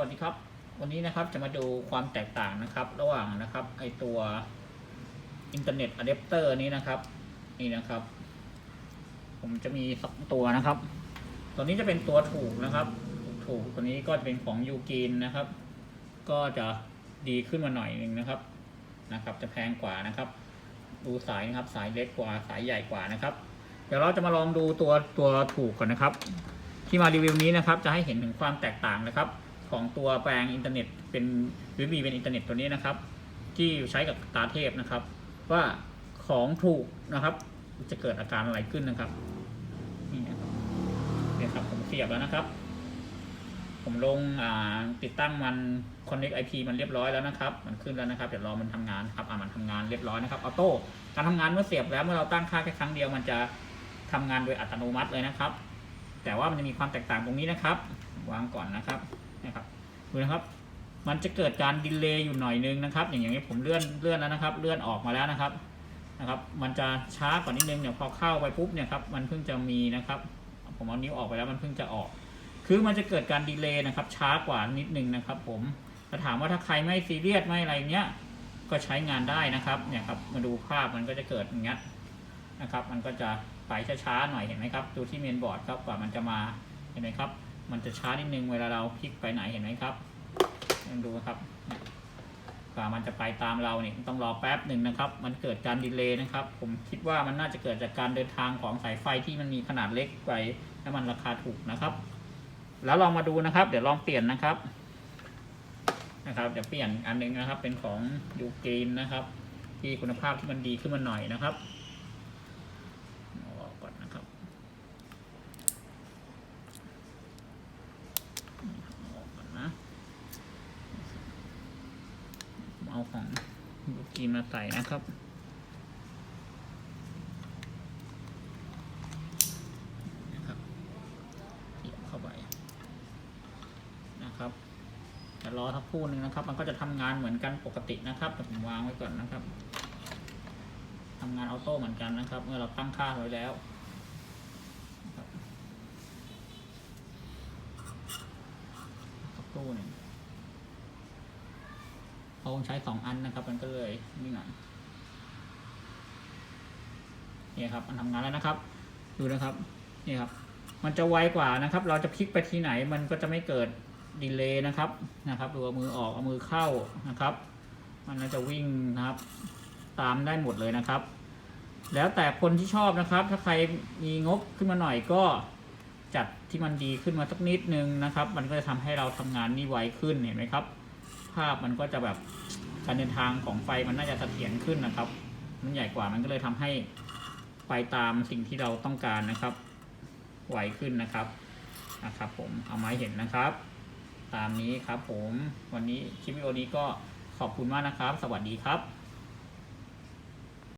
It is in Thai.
วัสดีครับ วันนี้นะครับจะมาดูความแตกต่างนะครับ ระหว่างนะครับไอตัวอินเทอร์เน็ตอะแดปเตอร์นี้นะครับ นี่นะครับ ผมจะมีสองตัวนะครับ ตัวนี้จะเป็นตัวถูกนะครับ ถูกตัวนี้ก็จะเป็นของยูกินนะครับ ก็จะดีขึ้นมาหน่อยหนึ่งนะครับนะครับ จะแพงกว่านะครับ ดูสายนะครับสายเล็กกว่าสายใหญ่กว่านะครับ เดี๋ยวเราจะมาลองดูตัวตัวถูกก่อนนะครับ ที่มารีวิวนี้นะครับ จะให้เห็นถึงความแตกต่างนะครับ ของตัวแปลงอินเทอร์เน็ตเป็นวิบีเป็นอินเทอร์เน็ตตัวนี้นะครับ ที่ใช้กับตาเทพนะครับ ว่าของถูกนะครับ จะเกิดอาการอะไรขึ้นนะครับนี่นะครับเนี่ยครับผมเสียบแล้วนะครับ ผมลงอ่าติดตั้งมัน Connect IP มันเรียบร้อยแล้วนะครับ มันขึ้นแล้วนะครับ เดี๋ยวรอมันทำงานครับอ่ามันทำงานเรียบร้อยนะครับออโต้การทำงานเมื่อเสียบแล้วเมื่อเราตั้งค่าแค่ครั้งเดียวมันจะทำงานโดยอัตโนมัติเลยนะครับ แต่ว่ามันจะมีความแตกต่างตรงนี้นะครับ วางก่อนนะครับ นะครับดูนะครับ มันจะเกิดการดีเลย์อยู่หน่อยนึงนะครับ อย่างอย่างนี้ผมเลื่อนเลื่อนแล้วนะครับ เลื่อนออกมาแล้วนะครับนะครับ มันจะช้ากว่านิดนึงเนี่ยพอเข้าไปปุ๊บเนี่ยครับมันเพิ่งจะมีนะครับ ผมเอานิ้วออกไปแล้วมันเพิ่งจะออก คือมันจะเกิดการดีเลย์นะครับ ช้ากว่านิดนึงนะครับ ผมถ้าถามว่าถ้าใครไม่ซีเรียสไม่อะไรเงี้ยก็ใช้งานได้นะครับเนี่ยครับมาดูภาพมันก็จะเกิดอย่างเงี้ยนะครับ มันก็จะไปช้าๆหน่อยเห็นไหมครับ ดูที่เมนบอร์ดครับกว่ามันจะมาเห็นไหมครับ มันจะช้านิดนึงเวลาเราพลิกไปไหนเห็นไหมครับลองดูครับเนี่ยกว่ามันจะไปตามเราเนี่ยต้องรอแป๊บหนึ่งนะครับ มันเกิดการดีเลย์นะครับ ผมคิดว่ามันน่าจะเกิดจากการเดินทางของสายไฟที่มันมีขนาดเล็กไปและมันราคาถูกนะครับ แล้วลองมาดูนะครับ เดี๋ยวลองเปลี่ยนนะครับ นะครับเดี๋ยวเปลี่ยนอันหนึงนะครับ เป็นของยูกรีนนะครับ ที่คุณภาพที่มันดีขึ้นมาหน่อยนะครับเอาออกก่อนนะครับเอาออกก่อนนะผมเอาของยูก รีนมาใส่นะครับ นะครับเสียบเข้าไปนะครับแต่รอทักคู่หนึ่งนะครับ มันก็จะทำงานเหมือนกันปกตินะครับแต่ผมวางไว้ก่อนนะครับทำงานออโต้เหมือนกันนะครับ เมื่อเราตั้งค่าไว้แล้วนะครับสักครู่หนึ่ง เพราใช้สองอันนะครับ มันก็เลยนี่หน่อยนี่ครับ มันทำงานแล้วนะครับ ดูนะครับนี่ครับ มันจะไวกว่านะครับ เราจะพลิกไปที่ไหนมันก็จะไม่เกิดดีเลย์นะครับนะครับดูเอามือออกเอามือเข้านะครับ มันก็จะวิ่งนะครับ ตามได้หมดเลยนะครับ แล้วแต่คนที่ชอบนะครับ ถ้าใครมีงบขึ้นมาหน่อยก็จัดที่มันดีขึ้นมาสักนิดนึงนะครับ มันก็จะทำให้เราทำงานนี่ไวขึ้นเห็นไหมครับ ภาพมันก็จะแบบการเดินทางของไฟมันน่าจะเสถียรขึ้นนะครับ มันใหญ่กว่ามันก็เลยทำให้ไปตามสิ่งที่เราต้องการนะครับไวขึ้นนะครับนะครับผมเอามาให้เห็นนะครับ ตามนี้ครับผมวันนี้คลิปวิดีโอนี้ก็ขอบคุณมากนะครับ สวัสดีครับ